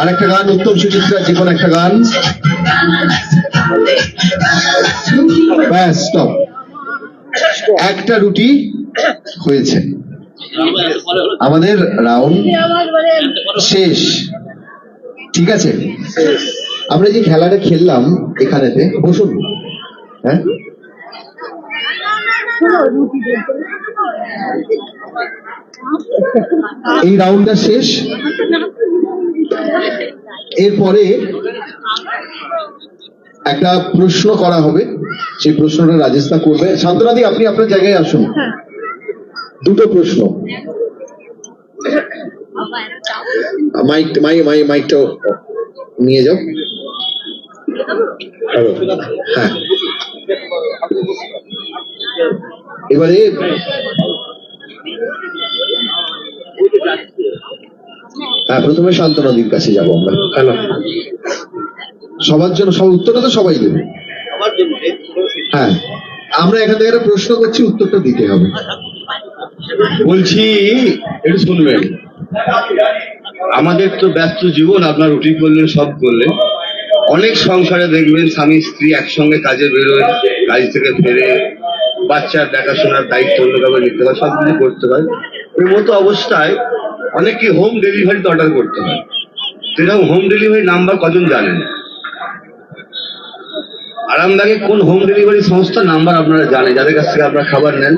আরেকটা গান, উত্তম সুচিত্রা যে কোনো একটা গান। ব্যাস স্টপ একটা রুটি হয়েছে। আমাদের রাউন্ড শেষ। ঠিক আছে? আমরা যে খেলাটা খেললাম এখানেতে, বসুন। হ্যাঁ? এই রাউন্ডটা শেষ। এরপরে একটা প্রশ্ন করা হবে। সেই প্রশ্নটা রাজেশদা করবে। শান্তনাদি, আপনি আপনার জায়গায় আসুন। দুটো প্রশ্ন। মাইক, মাই মাই, মাইকটা নিয়ে যাও। হ্যাঁ। এবারে হ্যাঁ প্রথমে শান্তনাদির কাছে যাব আমরা। হ্যালো সবার জন্য সব উত্তরটা তো সবাই দেবে। হ্যাঁ আমরা এখান থেকে একটা প্রশ্ন করছি উত্তরটা দিতে হবে। বলছি একটু শুনবেন। আমাদের তো ব্যস্ত জীবন আপনার রুটি করলেন সব করলেন। অনেক সংসারে দেখবেন স্বামী স্ত্রী একসঙ্গে কাজে বেরোয় কাজ থেকে ফেরে বাচ্চার দেখাশোনার দায়িত্ব অন্য কাউকে নিতে হয় সব কিছু করতে হয়। ওই মতো অবস্থায় অনেককে হোম ডেলিভারিতে অর্ডার করতে হয়। তো এরকম হোম ডেলিভারি নাম্বার কজন জানেন আরামদাগে কোন হোম ডেলিভারি সংস্থা নাম্বার আপনারা জানেন? যাদের কাছ থেকে আপনারা খাবার নেন।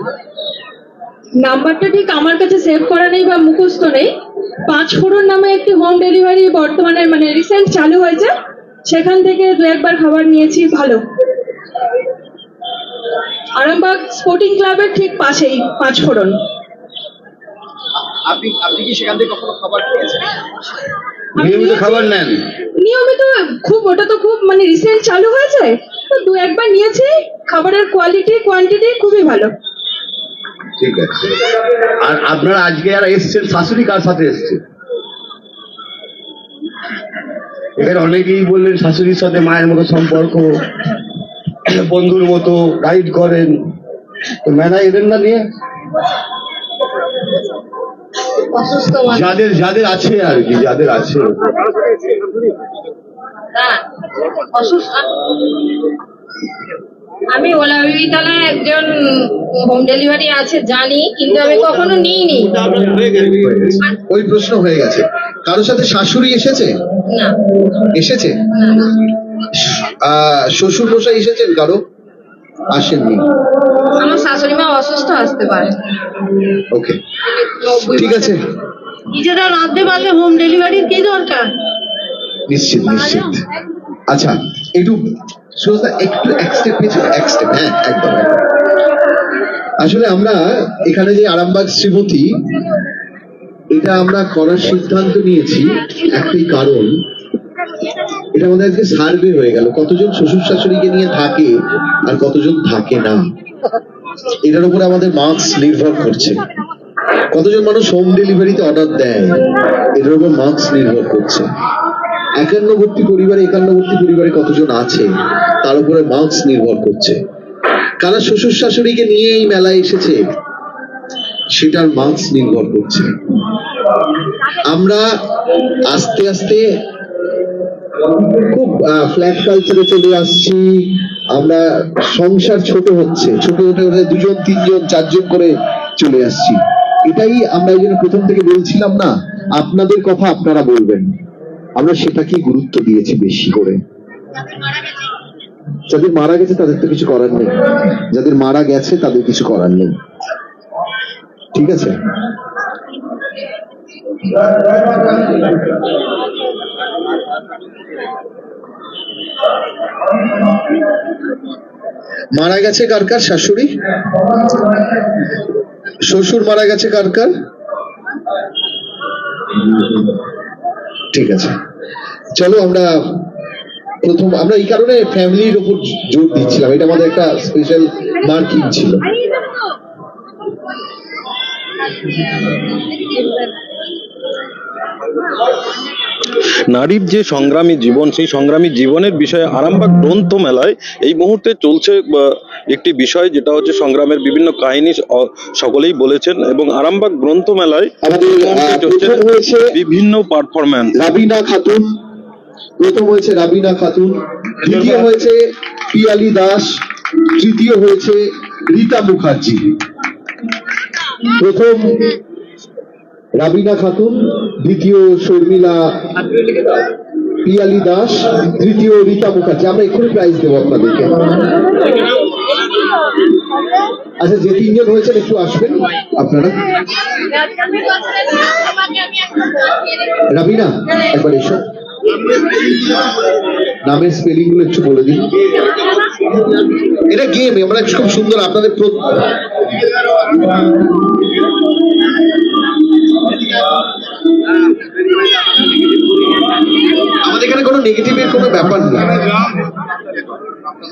নাম্বারটা ঠিক আমার কাছে সেভ করা নেই বা মুখস্থ নেই। পাঁচ ফোড়ন নামে একটি হোম ডেলিভারি বর্তমানে মানে রিসেন্ট চালু হয়েছে। সেখান থেকে দু একবার খাবার নিয়েছি, ভালো। আরামবাগ স্পোর্টিং ক্লাবের ঠিক পাশেই পাঁচ ফোড়ন আপনি আপনি কি সেখান থেকে কখনো খাবার খেয়েছেন? নিয়মিত খাবার নেন। নিয়মিত খুব ওটা তো খুব মানে রিসেন্ট চালু হয়েছে তো দু একবার নিয়েছি খাবারের কোয়ালিটি কোয়ান্টিটি খুবই ভালো। ঠিক আছে। আর আপনারা আজকে যারা এসছেন শাশুড়ি কার সাথে এসছে? এখানে অনেকেই বললেন শাশুড়ির সাথে মায়ের মতো সম্পর্ক বন্ধুর মতো গাইড করেন। তো মেলা এলেন না নিয়ে? যাদের যাদের আছে আর কি যাদের আছে। আমি ওলা বিবিতলায় একজন হোম ডেলিভারি আছে জানি কিন্তু আমি কখনো নিইনি। ওই প্রশ্ন হয়ে গেছে। কারোর সাথে শাশুড়ি এসেছে? না। এসেছে? শ্বশুর মশাই এসেছেন কারও? আসেননি আমার শাশুড়ি মা অসুস্থ আসতে পারে। ওকে। ঠিক আছে। নিজেরা রাঁধতে পারলে হোম ডেলিভারির কি দরকার? নিশ্চিত নিশ্চিত। আচ্ছা একটু সুরজদা একটু এক স্টেপ পেছনে এক স্টেপ হ্যাঁ একদম একদম। আসলে আমরা এখানে যে আরামবাগ শ্রীমতী এটা আমরা করার সিদ্ধান্ত নিয়েছি একটাই কারণ। এটা আমাদের আজকে সার্ভে হয়ে গেল। কতজন শ্বশুর শাশুড়িকে নিয়ে থাকে আর কতজন থাকে না? এটার উপরে আমাদের মার্কস নির্ভর করছে। কতজন মানুষ হোম ডেলিভারিতে অর্ডার দেয়, এটার উপর মার্কস নির্ভর করছে। একান্নবর্তী পরিবারে একান্নবর্তী পরিবারে কতজন আছে, তার উপরে মার্কস নির্ভর করছে। কারা শ্বশুর শাশুড়িকে নিয়ে এই মেলায় এসেছে, সেটার মার্কস নির্ভর করছে। আমরা আস্তে আস্তে খুব ফ্ল্যাট কালচারে চলে আসছি। আমরা সংসার ছোট হচ্ছে, ছোট হতে হতে দুজন, তিনজন, চারজন করে চলে আসছি। এটাই আমরা এই প্রথম থেকে বলছিলাম না, আপনাদের কথা আপনারা বলবেন। আমরা সেটাকেই গুরুত্ব দিয়েছি বেশি করে। যাদের মারা গেছে তাদের তো কিছু করার নেই। যাদের মারা গেছে তাদের কিছু করার নেই। ঠিক আছে? মারা গেছে কার কার? শাশুড়ি? শ্বশুর মারা গেছে কার কার? ঠিক আছে। চলো আমরা প্রথম আমরা এই কারণে ফ্যামিলির উপর জোর দিচ্ছিলাম। এটা আমাদের একটা স্পেশাল মার্কিং ছিল। নারীর যে সংগ্রামী জীবন সেই সংগ্রামী জীবনের বিষয়ে আরামবাগ গ্রন্থ মেলায় এই মুহূর্তে চলছে একটি বিষয় যেটা হচ্ছে সংগ্রামের বিভিন্ন কাহিনী সকলেই বলেছেন এবং আরামবাগ গ্রন্থ মেলায় বিভিন্ন পারফরম্যান্স রাবিনা খাতুন প্রথম হয়েছে রাবিনা খাতুন দ্বিতীয় হয়েছে পিয়ালি দাস তৃতীয় হয়েছে রীতা মুখার্জি। প্রথম রাবিনা খাতুন, দ্বিতীয় শর্মিলা পিয়ালি দাস, তৃতীয় রীতা মুখার্জি। আমরা এক্ষুনি প্রাইজ দেবো আপনাদেরকে। আচ্ছা যে তিনজন হয়েছেন একটু আসবেন আপনারা। রাবিনা, একবার এসো। নামের স্পেলিংগুলো একটু বলে দিন। এটা গেম আমরা খুব সুন্দর আপনাদের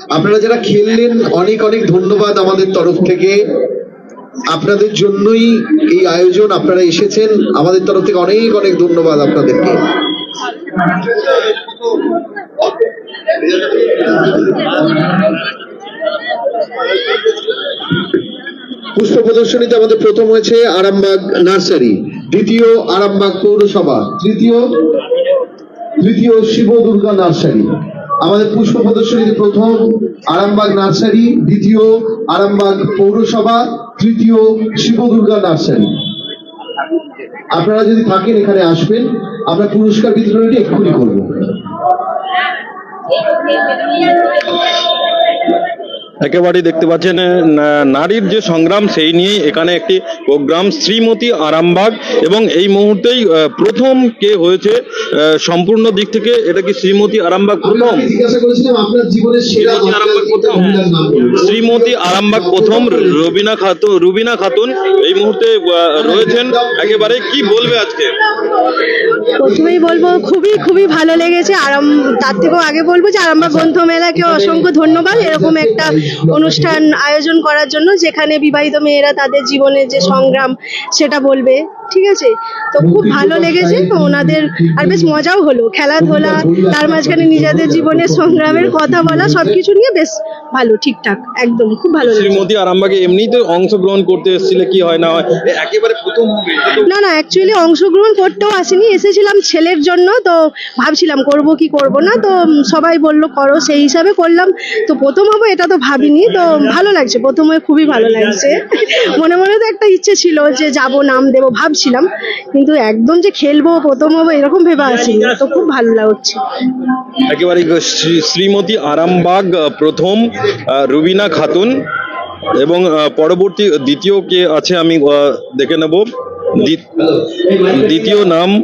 আপনারা যারা খেললেন, অনেক অনেক ধন্যবাদ আমাদের তরফ থেকে। আপনাদের জন্যই এই আয়োজন, আপনারা এসেছেন। আমাদের তরফ থেকে অনেক অনেক ধন্যবাদ আপনাদেরকে। পুষ্প প্রদর্শনীতে আমাদের প্রথম হয়েছে আরামবাগ নার্সারি, দ্বিতীয় আরামবাগ পৌরসভা, তৃতীয় তৃতীয় শিব দুর্গা নার্সারি। আমাদের পুষ্প প্রদর্শনীতে প্রথম আরামবাগ নার্সারি, দ্বিতীয় আরামবাগ পৌরসভা, তৃতীয় শিব দুর্গা নার্সারি। আপনারা যদি থাকেন এখানে আসবেন, আমরা পুরস্কার বিতরণটি এক্ষুনি করব। একেবারেই দেখতে পাচ্ছেন নারীর যে সংগ্রাম সেই নিয়েই এখানে একটি প্রোগ্রাম শ্রীমতী আরামবাগ। এবং এই মুহূর্তেই প্রথম কে হয়েছে সম্পূর্ণ দিক থেকে এটা কি শ্রীমতী আরামবাগ প্রথম? শ্রীমতী আরামবাগ প্রথম রবিনা খাতুন রুবিনা খাতুন এই মুহূর্তে রয়েছেন। একেবারে কি বলবে আজকে? প্রথমেই বলব খুবই খুবই ভালো লেগেছে। আরাম তার থেকেও আগে বলব যে আরামবাগ গ্রন্থ মেলাকে অসংখ্য ধন্যবাদ। এরকম একটা অনুষ্ঠান আয়োজন করার জন্য যেখানে বিবাহিত মেয়েরা তাদের জীবনের যে সংগ্রাম সেটা বলবে। ঠিক আছে? তো খুব ভালো লেগেছে ওনাদের আর বেশ মজাও হলো। খেলাধুলা তার মাঝখানে নিজেদের জীবনের সংগ্রামের কথা বলা সবকিছু নিয়ে বেশ ভালো ঠিকঠাক একদম খুব ভালো লেগেছে। শ্রীমতী আরামবাগে অংশগ্রহণ করতে এসেছিলে কি হয় না হয়? একেবারে প্রথম না না অ্যাকচুয়ালি অংশগ্রহণ করতেও আসিনি এসেছিলাম ছেলের জন্য তো ভাবছিলাম করব কি করব না তো সবাই বলল করো সেই হিসাবে করলাম। তো প্রথম হব এটা তো ভাবিনি তো ভালো লাগছে প্রথমে খুবই ভালো লাগছে। মনে মনে তো একটা ইচ্ছে ছিল যে যাব নাম দেবো ভাবছিলাম, কিন্তু একদম যে খেলব, প্রথম হব, এরকম ভেবে আসিনি। তো খুব ভালো লাগছে। একেবারে শ্রী- শ্রীমতী আরামবাগ প্রথম রুবিনা খাতুন এবং পরবর্তী দ্বিতীয় কে আছে আমি দেখে নেব। দ্বি- দ্বিতীয় নাম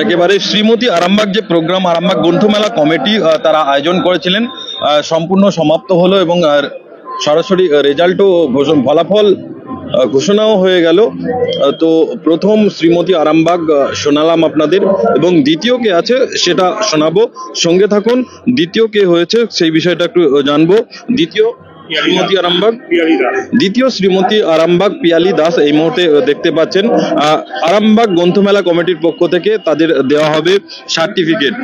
একেবারে শ্রীমতী আরামবাগ যে প্রোগ্রাম, আরামবাগ গ্রন্থমেলা কমিটি তারা আয়োজন করেছিলেন। সম্পূর্ণ সমাপ্ত হলো এবং আর সরাসরি রেজাল্টও ঘোষণ, ফলাফল ঘোষণাও হয়ে গেল। তো প্রথম শ্রীমতী আরামবাগ শোনালাম আপনাদের। এবং দ্বিতীয় কে আছে সেটা শোনাবো। সঙ্গে থাকুন, দ্বিতীয় কে হয়েছে সেই বিষয়টা একটু জানব। দ্বিতীয় শ্রীমতী আরামবাগ? দ্বিতীয় শ্রীমতী আরামবাগ পিয়ালি দাস এই মুহূর্তে দেখতে পাচ্ছেন। আহ, আরামবাগ গ্রন্থমেলা কমিটির পক্ষ থেকে তাদের দেওয়া হবে সার্টিফিকেট।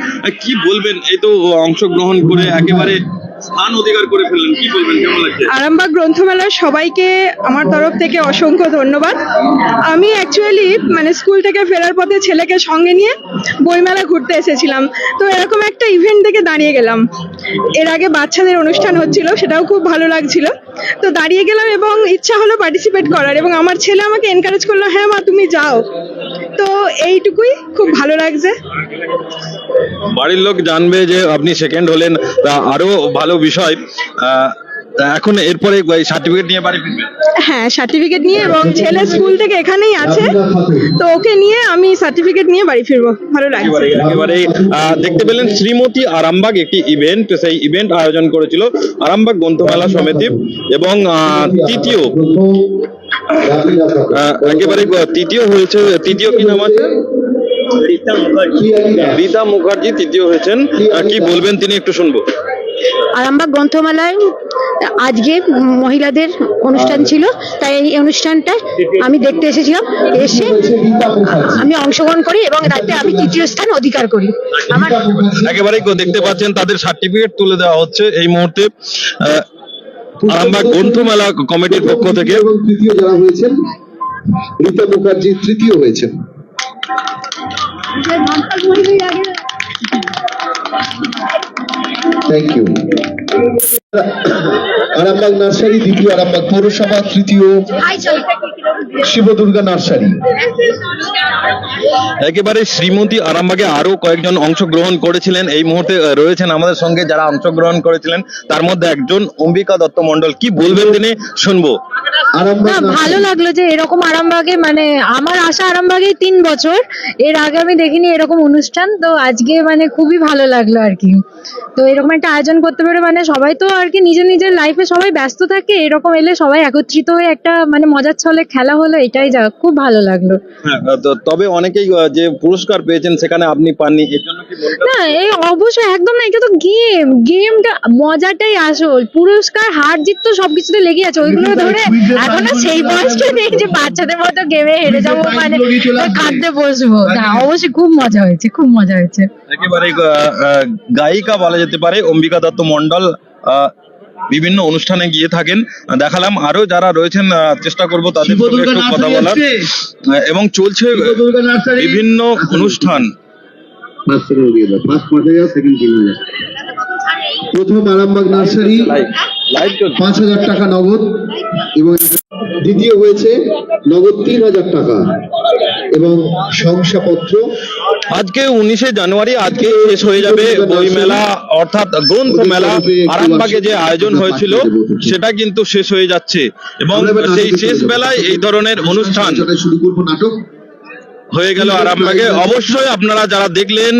কি বলবেন? এই তো অংশগ্রহণ করে একেবারে স্থান অধিকার করে ফেললেন। কি বলবেন? কেমন লাগছে? আরামবাগ গ্রন্থমেলার সবাইকে আমার তরফ থেকে অসংখ্য ধন্যবাদ। আমি অ্যাকচুয়ালি মানে স্কুল থেকে ফেরার পথে ছেলেকে সঙ্গে নিয়ে বইমেলা ঘুরতে এসেছিলাম। তো এরকম একটা ইভেন্ট থেকে দাঁড়িয়ে গেলাম। এর আগে বাচ্চাদের অনুষ্ঠান হচ্ছিল সেটাও খুব ভালো লাগছিল। তো দাঁড়িয়ে গেলাম এবং ইচ্ছা হলো পার্টিসিপেট করার এবং আমার ছেলে আমাকে এনকারেজ করল হ্যাঁ মা, তুমি যাও। তো এইটুকুই খুব ভালো লাগছে। বাড়ির লোক জানবে যে আপনি সেকেন্ড হলেন। আরও ভালো বিষয় এখন এরপরে সার্টিফিকেট নিয়ে বাড়ি ফিরবেন হ্যাঁ সার্টিফিকেট নিয়ে এবং ছেলে স্কুল থেকে এখানেই আছে। তো ওকে নিয়ে আমি সার্টিফিকেট নিয়ে বাড়ি ফিরবো। ভালো লাগছে। একেবারে দেখতে পেলেন শ্রীমতী আরামবাগ একটি ইভেন্ট সেই ইভেন্ট আয়োজন করেছিল আরামবাগ গ্রন্থমেলা সমিতি এবং তৃতীয় একেবারে তৃতীয় হয়েছে তৃতীয় কি নাম আছে? রীতা মুখার্জি। তৃতীয় হয়েছেন। কি বলবেন তিনি একটু শুনব। আরামবাগ গ্রন্থমেলায় আজকে মহিলাদের অনুষ্ঠান ছিল তাই এই অনুষ্ঠানটা আমি দেখতে এসেছিলাম। এসে রয়েছে রীতা মুখার্জি আমি অংশগ্রহণ করি এবং তাতে আমি তৃতীয় স্থান অধিকার করি। আমার একেবারেই দেখতে পাচ্ছেন তাদের সার্টিফিকেট তুলে দেওয়া হচ্ছে এই মুহূর্তে। আহ, আরামবাগ গ্রন্থমেলা কমিটির পক্ষ থেকে। এবং তৃতীয় যারা হয়েছেন রীতা মুখার্জি তৃতীয় হয়েছেন। থ্যাংক ইউ আরামবাগ নার্সারি দ্বিতীয় আরামবাগ পৌরসভা তৃতীয় শিবদুর্গা নার্সারি। একেবারে শ্রীমতী আরামবাগে আরও কয়েকজন অংশগ্রহণ করেছিলেন। এই মুহূর্তে রয়েছেন আমাদের সঙ্গে যারা অংশগ্রহণ করেছিলেন তার মধ্যে একজন অম্বিকা দত্ত মন্ডল কি বলবেন তিনি? শুনব। আরামবাগ ভালো লাগল যে এরকম আরামবাগে মানে আমার আশা আরামবাগে তিন বছর। এর আগে আমি দেখিনি এরকম অনুষ্ঠান তো আজকে মানে খুবই ভালো লাগল আর কি। তো এরকম একটা আয়োজন করতে পারে মানে সবাই তো আর কি নিজের নিজের লাইফে সবাই ব্যস্ত থাকে এরকম এলে সবাই একত্রিত হয়ে একটা মানে মজার ছলে খেলা হলো এটাই যা খুব ভালো লাগল। হ্যাঁ, তবে অনেকেই যে পুরস্কার পেয়েছেন সেখানে আপনি পাননি এর জন্য কি বলবেন? না এই অবশ্যই একদম না এটা তো গেম গেমটা মজাটাই আসল। পুরস্কার হার জিত তো সবকিছুতে লেগে আছে ওইগুলো ধরে এখনও সেই বয়সটা নেই যে বাচ্চাদের মতো গেমে হেরে যাব মানে কাঁদতে বসবো। না অবশ্যই খুব মজা হয়েছে খুব মজা হয়েছে। একেবারে গায়িকা বলা যেতে পারে অম্বিকা দত্ত মন্ডল আহ, বিভিন্ন অনুষ্ঠানে গিয়ে থাকেন। দেখালাম আরও যারা রয়েছেন আহ, চেষ্টা করব তাদের সঙ্গে একটু কথা বলার। এবং চলছে বিভিন্ন অনুষ্ঠান। প্রথম আরামবাগ নার্সারি পাঁচ হাজার টাকা নগদ এবং দ্বিতীয় হয়েছে নগদ তিন হাজার টাকা এবং শংসাপত্র আজকে উনিশে জানুয়ারি, আজকে শেষ হয়ে যাবে বই মেলা, অর্থাৎ গ্রন্থ মেলা, আরামবাগে যে আয়োজন হয়েছিল, সেটা কিন্তু শেষ হয়ে যাচ্ছে। এবং সেই শেষ বেলায় এই ধরনের অনুষ্ঠান হয়ে গেল আরামবাগে। অবশ্যই আপনারা যারা দেখলেন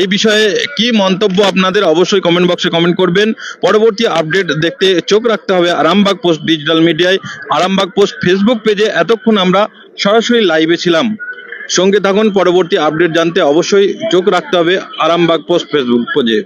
এই বিষয়ে কি মন্তব্য আপনাদের, অবশ্যই কমেন্ট বক্সে কমেন্ট করবেন। পরবর্তী আপডেট দেখতে চোখ রাখতে হবে আরামবাগ পোস্ট ডিজিটাল মিডিয়ায় আরামবাগ পোস্ট ফেসবুক পেজে এতক্ষণ আমরা সরাসরি লাইভে ছিলাম। সঙ্গে থাকুন পরবর্তী আপডেট জানতে অবশ্যই চোখ রাখতে হবে আরামবাগ পোস্ট ফেসবুক পেজে।